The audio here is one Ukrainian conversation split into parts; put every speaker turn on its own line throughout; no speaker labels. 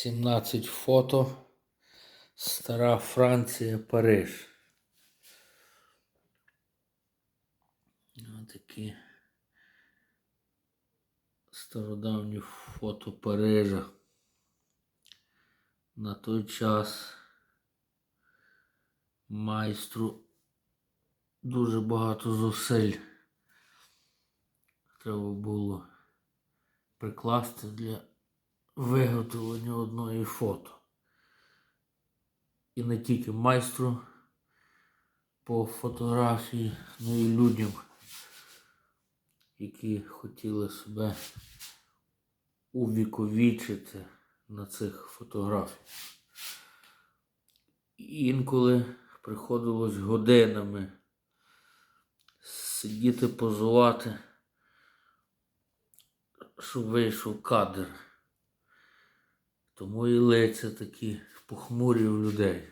17 фото. Стара Франція, Париж. Такі стародавні фото Парижа. На той час майстру дуже багато зусиль треба було прикласти для виготовлення одної фото. І не тільки майстру по фотографії, ну і людям, які хотіли себе увіковічити на цих фотографіях. Інколи приходилось годинами сидіти позувати, щоб вийшов кадр. Тому і лиця такі похмурі у людей.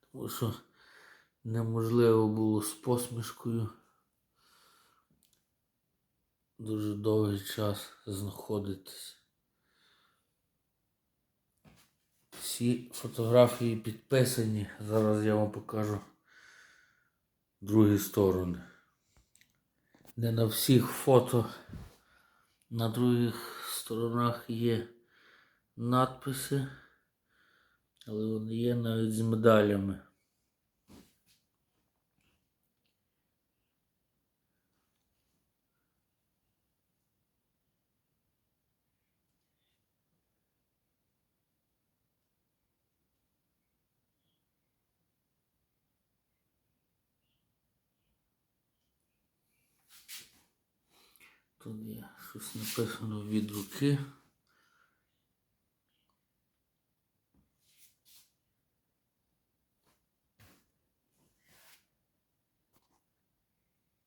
Тому що неможливо було з посмішкою дуже довгий час знаходитись. Всі фотографії підписані. Зараз я вам покажу другі сторони. Не на всіх фото на других сторонах є надписи, але вони є навіть з медалями. Тут є щось написано від руки.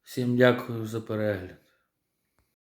Всім дякую за перегляд.